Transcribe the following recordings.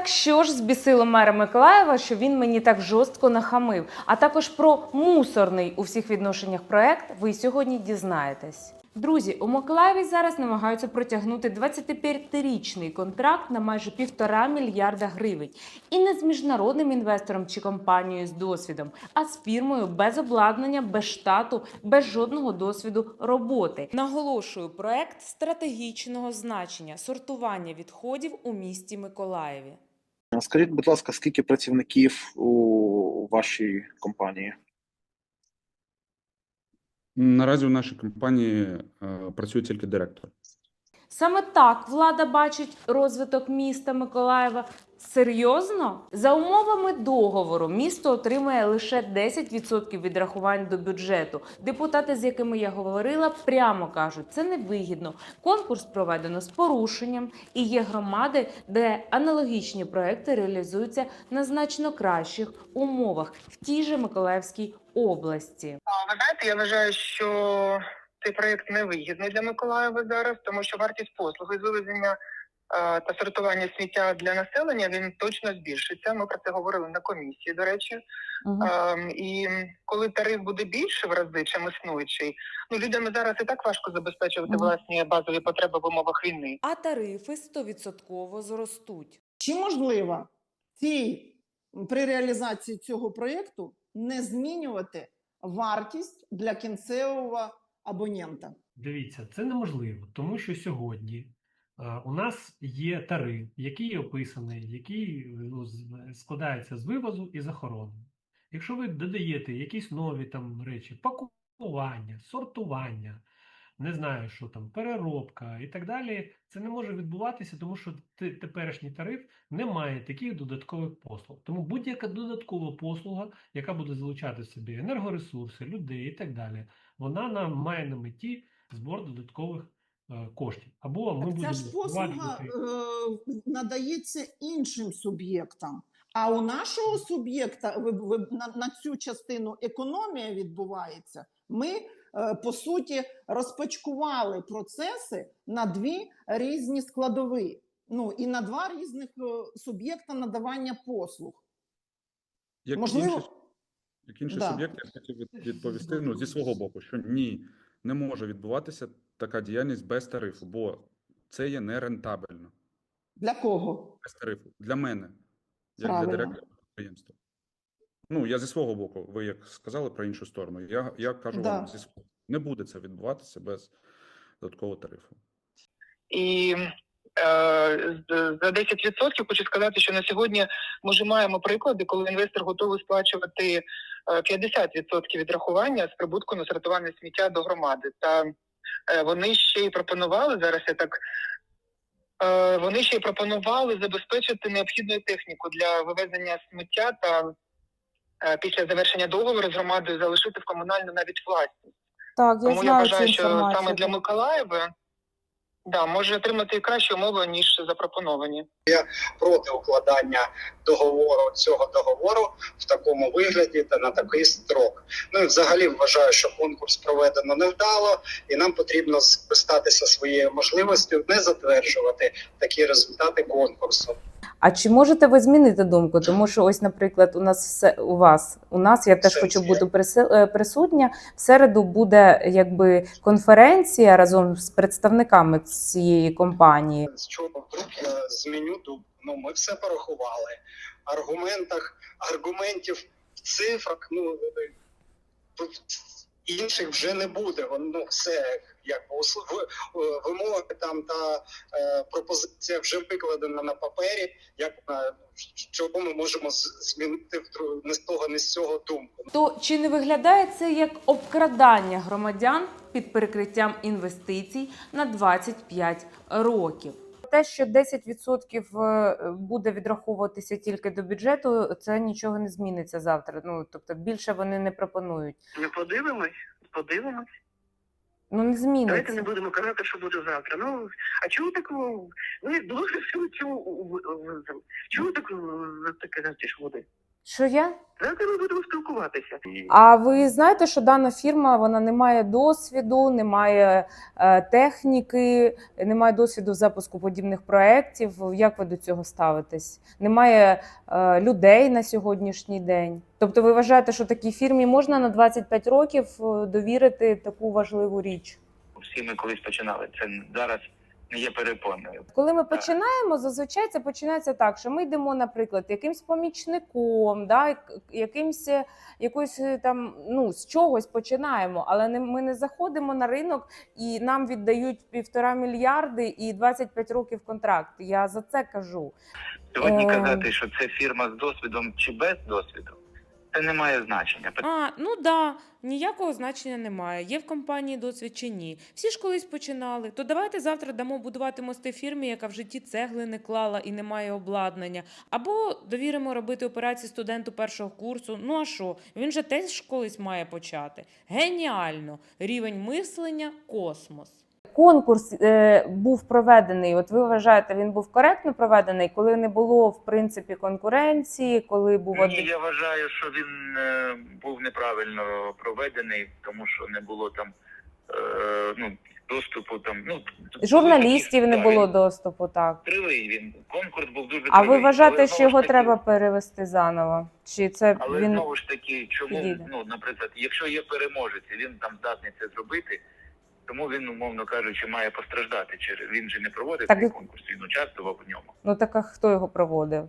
Так що ж збісило мера Миколаєва, що він мені так жорстко нахамив? А також про мусорний у всіх відношеннях проект ви сьогодні дізнаєтесь. Друзі, у Миколаєві зараз намагаються протягнути 25-річний контракт на майже півтора мільярда гривень. І не з міжнародним інвестором чи компанією з досвідом, а з фірмою без обладнання, без штату, без жодного досвіду роботи. Наголошую, проект стратегічного значення сортування відходів у місті Миколаєві. Скажіть, будь ласка, скільки працівників у вашій компанії? Наразі у нашій компанії е, працює тільки директор. Саме так влада бачить розвиток міста Миколаєва. Серйозно? За умовами договору місто отримує лише 10% відрахувань до бюджету. Депутати, з якими я говорила, прямо кажуть, це невигідно. Конкурс проведено з порушенням, і є громади, де аналогічні проекти реалізуються на значно кращих умовах в тій же Миколаївській області. Ви знаєте, я вважаю, що цей проєкт невигідний для Миколаєва зараз, тому що вартість послуги з вивезення та сортування сміття для населення він точно збільшиться. Ми про це говорили на комісії, до речі. Ем, і коли тариф буде більше в рази, чим існуючий, ну людям зараз і так важко забезпечувати Мгм. власні базові потреби в умовах війни. А тарифи 100% зростуть. Чи можливо цій, при реалізації цього проєкту не змінювати вартість для кінцевого абонента? Дивіться, це неможливо, тому що сьогодні е, у нас є тариф, який описаний, який ну, з- складається з вивозу і з охорони. Якщо ви додаєте якісь нові там речі, пакування, сортування, не знаю, що там, переробка і так далі, це не може відбуватися, тому що теперішній тариф не має таких додаткових послуг. Тому будь-яка додаткова послуга, яка буде залучати в собі енергоресурси, людей і так далі, вона нам має на меті збор додаткових е, коштів. Або ми Так будемо ця ж послуга е, надається іншим суб'єктам. А у нашого суб'єкта ви, ви, на, на цю частину економія відбувається. Ми е, по суті розпочкували процеси на дві різні складові. Ну і на два різних е, суб'єкта надавання послуг. Як Можливо- інші, як інші Да. суб'єкти, я хотів від- відповісти ну, зі свого боку, що ні, не може відбуватися така діяльність без тарифу, бо це є нерентабельно. Для кого? Без тарифу. Для мене, як Правильно. для директора підприємства. Ну, я зі свого боку, ви як сказали про іншу сторону. Я, я кажу Да. вам зі свого. Не буде це відбуватися без додаткового тарифу. І е, за 10% хочу сказати, що на сьогодні ми вже маємо приклади, коли інвестор готовий сплачувати е, 50% відрахування з прибутку на сортування сміття до громади. Та е, вони ще й пропонували зараз. Я так е, вони ще й пропонували забезпечити необхідну техніку для вивезення сміття та е, після завершення договору з громадою залишити в комунальну навіть власність. Так, я Тому я знаю цю вважаю, що саме для Миколаєва да, може отримати кращі умови, ніж запропоновані. Я проти укладання договору цього договору в такому вигляді та на такий строк. Ну і взагалі вважаю, що конкурс проведено невдало, і нам потрібно скористатися своєю можливістю не затверджувати такі результати конкурсу. А чи можете ви змінити думку? Тому що ось, наприклад, у нас все у вас у нас я теж хочу бути е, присутня. В середу буде якби конференція разом з представниками цієї компанії. З чого вдруг я зміню думку? Ну ми все порахували. Аргументах, аргументів в цифрах, ну тут інших вже не буде. Воно ну, все усл- е, вимоги там та е, пропозиція вже викладена на папері. Як на чого ми можемо змінити не з того, не з цього думку. То чи не виглядає це як обкрадання громадян під перекриттям інвестицій на 25 років? Те, що 10% е, буде відраховуватися тільки до бюджету, це нічого не зміниться завтра. Ну тобто більше вони не пропонують. Ну подивимось, подивимось. Ну не зміниться. Давайте не будемо казати, що буде завтра. Ну а чому так ну як дуже всю цю чому так таке знаєте, що буде? Що я? Завтра ми будемо спілкуватися. А ви знаєте, що дана фірма вона не має досвіду, не має е, техніки, не має досвіду запуску подібних проєктів. Як ви до цього ставитесь? Немає е, людей на сьогоднішній день. Тобто, ви вважаєте, що такій фірмі можна на 25 років е, довірити таку важливу річ? всі ми колись починали. Це зараз є перепоною. Коли ми починаємо, зазвичай це починається так, що ми йдемо, наприклад, якимсь помічником, да, як- якимсь е, якось е, там ну з чогось починаємо, але не ми не заходимо на ринок і нам віддають півтора мільярди і 25 років контракт. Я за це кажу. Сьогодні Е. казати, що це фірма з досвідом чи без досвіду, це не має значення. А, ну да, ніякого значення немає. Є в компанії досвід чи ні. Всі ж колись починали. То давайте завтра дамо будувати мости фірмі, яка в житті цегли не клала і не має обладнання. Або довіримо робити операції студенту першого курсу. Ну а що? Він же теж колись має почати. Геніально! Рівень мислення космос. Конкурс е, був проведений. От ви вважаєте, він був коректно проведений, коли не було в принципі конкуренції, коли був Ні, один. я вважаю, що він е, був неправильно проведений, тому що не було там е, ну, доступу там. Ну, Журналістів не було він доступу, так. Кривий він. Конкурс був дуже А кривий. ви вважаєте, Але, що знову ж його таки, треба перевести заново? Чи це Але він знову ж таки, чому підійде? ну, наприклад, якщо є переможець, і він там здатний це зробити, тому він, умовно кажучи, має постраждати. Чи він же не проводив Так цей конкурс, він участвував в ньому. ну так а хто його проводив?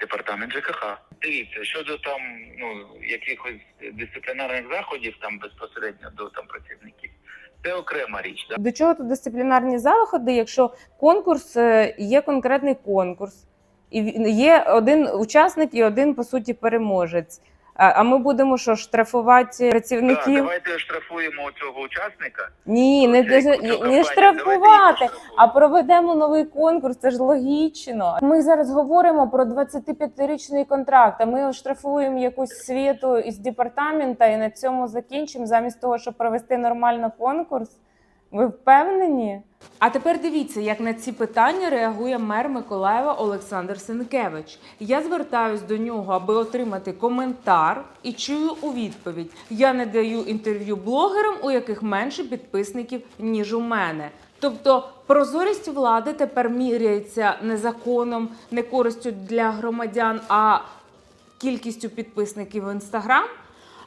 Департамент ЖКХ. Дивіться, щодо там ну якихось дисциплінарних заходів там безпосередньо до там працівників, це окрема річ. Да? До чого тут дисциплінарні заходи, якщо конкурс е, є конкретний конкурс, і є один учасник і один по суті переможець. А а ми будемо що штрафувати Так, працівників? давайте штрафуємо цього учасника. Ні, не, не, не штрафувати. А проведемо новий конкурс, це ж логічно. Ми зараз говоримо про 25-річний контракт, а ми оштрафуємо якусь світу із департамента і на цьому закінчимо, замість того, щоб провести нормально конкурс. Ви впевнені? А тепер дивіться, як на ці питання реагує мер Миколаєва Олександр Сенкевич. Я звертаюсь до нього, аби отримати коментар, і чую у відповідь: я не даю інтерв'ю блогерам, у яких менше підписників ніж у мене. Тобто прозорість влади тепер міряється не законом, не користю для громадян, а кількістю підписників в інстаграм.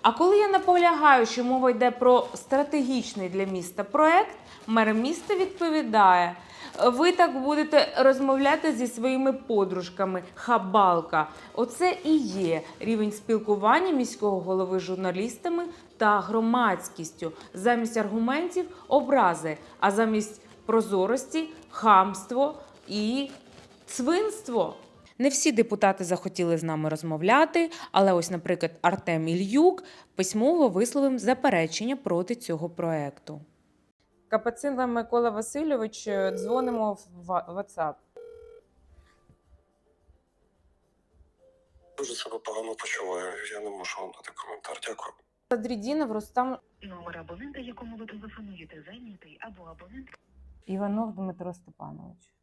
А коли я наполягаю, що мова йде про стратегічний для міста проект, мер міста відповідає: ви так будете розмовляти зі своїми подружками. Хабалка. Оце і є рівень спілкування міського голови з журналістами та громадськістю. Замість аргументів образи, а замість прозорості хамство і свинство. Не всі депутати захотіли з нами розмовляти, але ось, наприклад, Артем Ільюк письмово висловив заперечення проти цього проекту. Капацинла Микола Васильович, е, дзвонимо в WhatsApp. Дуже себе погано почуваю. Я не можу вам дати коментар. Дякую. Садрідінов Рустам Номер абонента, якому ви телефонуєте, зайнятий або абонент Іванов Дмитро Степанович.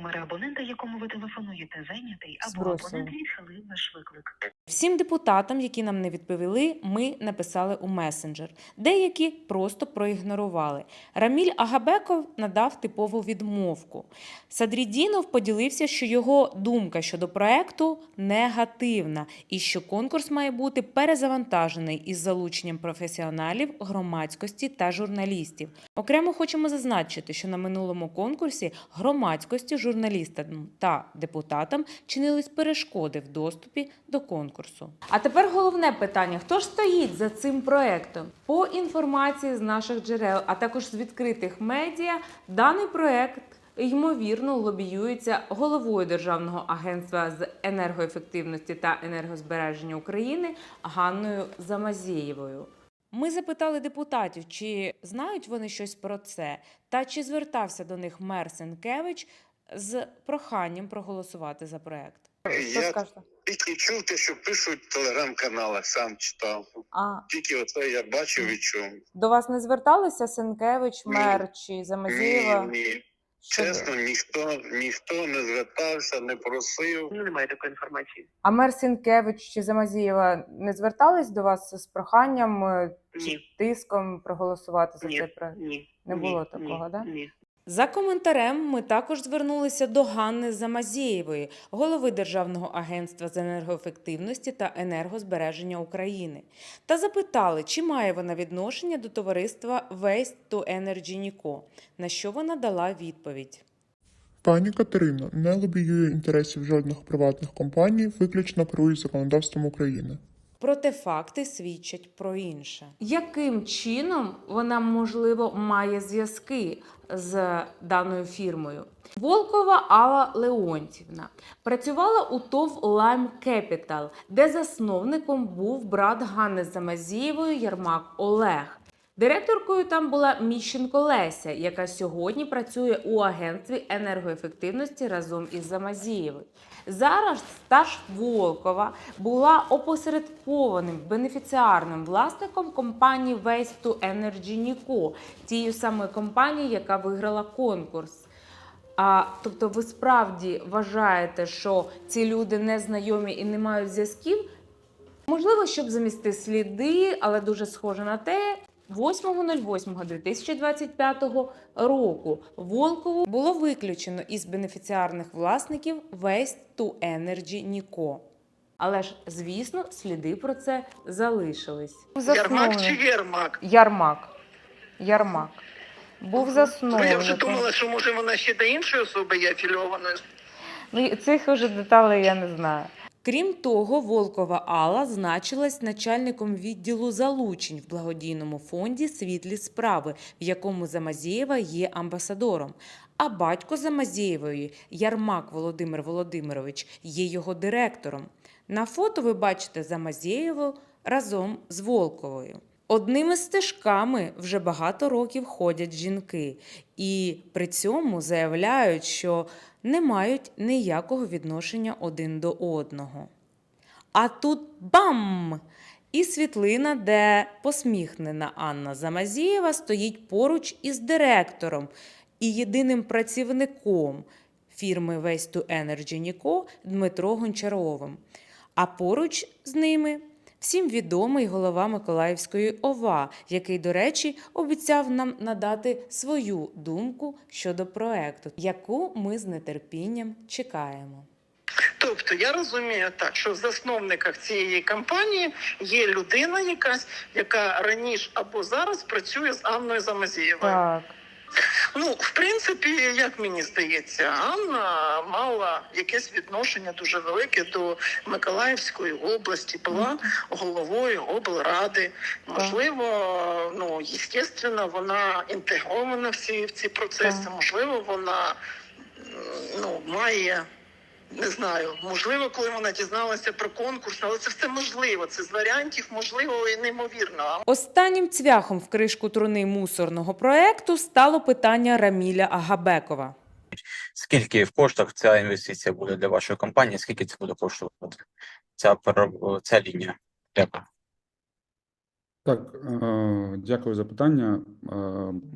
Номер абонента, якому ви телефонуєте, зайнятий або Спросим. абонент відхилив ваш виклик. Всім депутатам, які нам не відповіли, ми написали у месенджер. Деякі просто проігнорували. Раміль Агабеков надав типову відмовку. Садрідінов поділився, що його думка щодо проекту негативна і що конкурс має бути перезавантажений із залученням професіоналів, громадськості та журналістів. Окремо хочемо зазначити, що на минулому конкурсі громадськості, журналістам та депутатам чинились перешкоди в доступі до конкурсу. А тепер головне питання: хто ж стоїть за цим проектом? По інформації з наших джерел, а також з відкритих медіа, даний проект. Ймовірно, лобіюється головою Державного агентства з енергоефективності та енергозбереження України Ганною Замазєєвою. Ми запитали депутатів, чи знають вони щось про це, та чи звертався до них мер Сенкевич з проханням проголосувати за проект. Що Я скажете? тільки чув те, що пишуть в телеграм-каналах, сам читав. А Тільки оце я бачив і чув. до вас не зверталися Сенкевич, мер чи Замазієва? Ні, ні. Щодо- Чесно, ніхто, ніхто не звертався, не просив. Ну, немає такої інформації. А мер Сінкевич чи Замазієва не звертались до вас з проханням е, чи Ні. тиском проголосувати за Ні. цей проект? Ні. Не ні, було такого, ні, да? Ні. За коментарем ми також звернулися до Ганни Замазєєвої, голови Державного агентства з енергоефективності та енергозбереження України, та запитали, чи має вона відношення до товариства Waste to Energy Nico, на що вона дала відповідь. Пані Катерино не лобіює інтересів жодних приватних компаній, виключно керує законодавством України. Проте факти свідчать про інше. Яким чином вона, можливо, має зв'язки з даною фірмою? Волкова Алла Леонтівна працювала у ТОВ Lime Capital, де засновником був брат Ганни Замазієвої Ярмак Олег. Директоркою там була Міщенко Леся, яка сьогодні працює у агентстві енергоефективності разом із Замазієвою. Зараз Стаж Волкова була опосередкованим бенефіціарним власником компанії Waste to Energy Nico, тієї самої компанії, яка виграла конкурс. А тобто, ви справді вважаєте, що ці люди не знайомі і не мають зв'язків? Можливо, щоб замісти сліди, але дуже схоже на те. 8.08.2025 року Волкову було виключено із бенефіціарних власників Waste to Energy Nico. Але ж, звісно, сліди про це залишились. Ярмак чи Єрмак? Ярмак. Ярмак. Був Ну, я вже думала, що може вона ще до іншої особи є афільованою. Ну, цих уже деталей я не знаю. Крім того, Волкова Алла значилась начальником відділу залучень в благодійному фонді Світлі справи, в якому Замазєєва є амбасадором. А батько Замазєєвої, Ярмак Володимир Володимирович, є його директором. На фото ви бачите Замазєєву разом з Волковою. Одними стежками вже багато років ходять жінки, і при цьому заявляють, що не мають ніякого відношення один до одного. А тут бам! І світлина, де посміхнена Анна Замазієва стоїть поруч із директором і єдиним працівником фірми Waste to Energy Nico Дмитро Гончаровим. А поруч з ними всім відомий голова Миколаївської ОВА, який, до речі, обіцяв нам надати свою думку щодо проекту, яку ми з нетерпінням чекаємо. Тобто я розумію так, що в засновниках цієї компанії є людина якась, яка раніше або зараз працює з Анною Замазієвою. Так. Ну, в принципі, як мені здається, Анна мала якесь відношення дуже велике до Миколаївської області, була головою облради. Можливо, ну естественно, вона інтегрована всі в ці процеси. Можливо, вона ну має. Не знаю, можливо, коли вона дізналася про конкурс, але це все можливо. Це з варіантів можливо і неймовірно. Останнім цвяхом в кришку труни мусорного проекту стало питання Раміля Агабекова. Скільки в коштах ця інвестиція буде для вашої компанії? Скільки це буде коштувати? Ця ця лінія? Дякую. Так, е, дякую за питання. Е,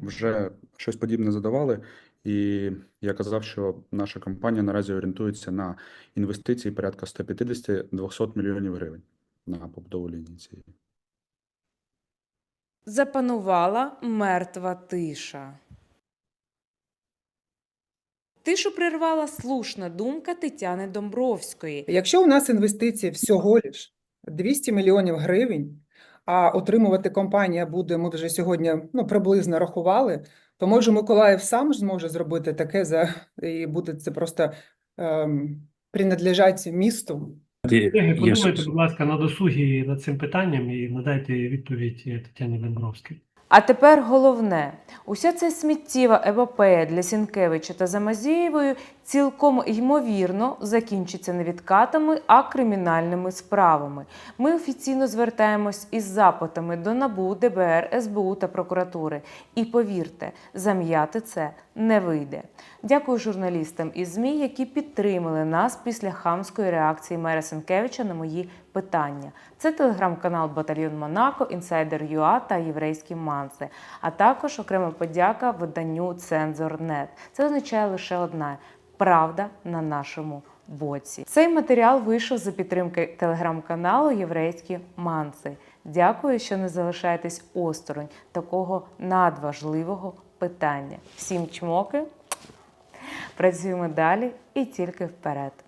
Вже щось подібне задавали, і я казав, що наша компанія наразі орієнтується на інвестиції порядка 150-200 мільйонів гривень на побудову лінії цієї. Запанувала мертва тиша. Тишу прервала слушна думка Тетяни Домбровської, Якщо у нас інвестиції всього лиш 200 мільйонів гривень, а отримувати компанія буде, ми вже сьогодні ну, приблизно рахували, то може Миколаїв сам зможе зробити таке за і буде це просто ем, принадлежать місту. Подумайте, будь ласка, на досугі над цим питанням і надайте відповідь е, Тетяні Домбровській. А тепер головне: уся ця сміттєва епопея для Сінкевича та Замазієвої цілком ймовірно закінчиться не відкатами, а кримінальними справами. Ми офіційно звертаємось із запитами до НАБУ, ДБР, СБУ та прокуратури. І повірте, зам'яти це не вийде. Дякую журналістам із ЗМІ, які підтримали нас після хамської реакції мера Сенкевича на мої питання. Це телеграм-канал Батальйон Монако, Інсайдер ЮА та Єврейські Манси. А також окрема подяка виданню Цензорнет. Це означає лише одне правда на нашому боці. Цей матеріал вийшов за підтримки телеграм-каналу Єврейські Манси. Дякую, що не залишаєтесь осторонь такого надважливого питання. Всім чмоки. Працюємо далі і тільки вперед.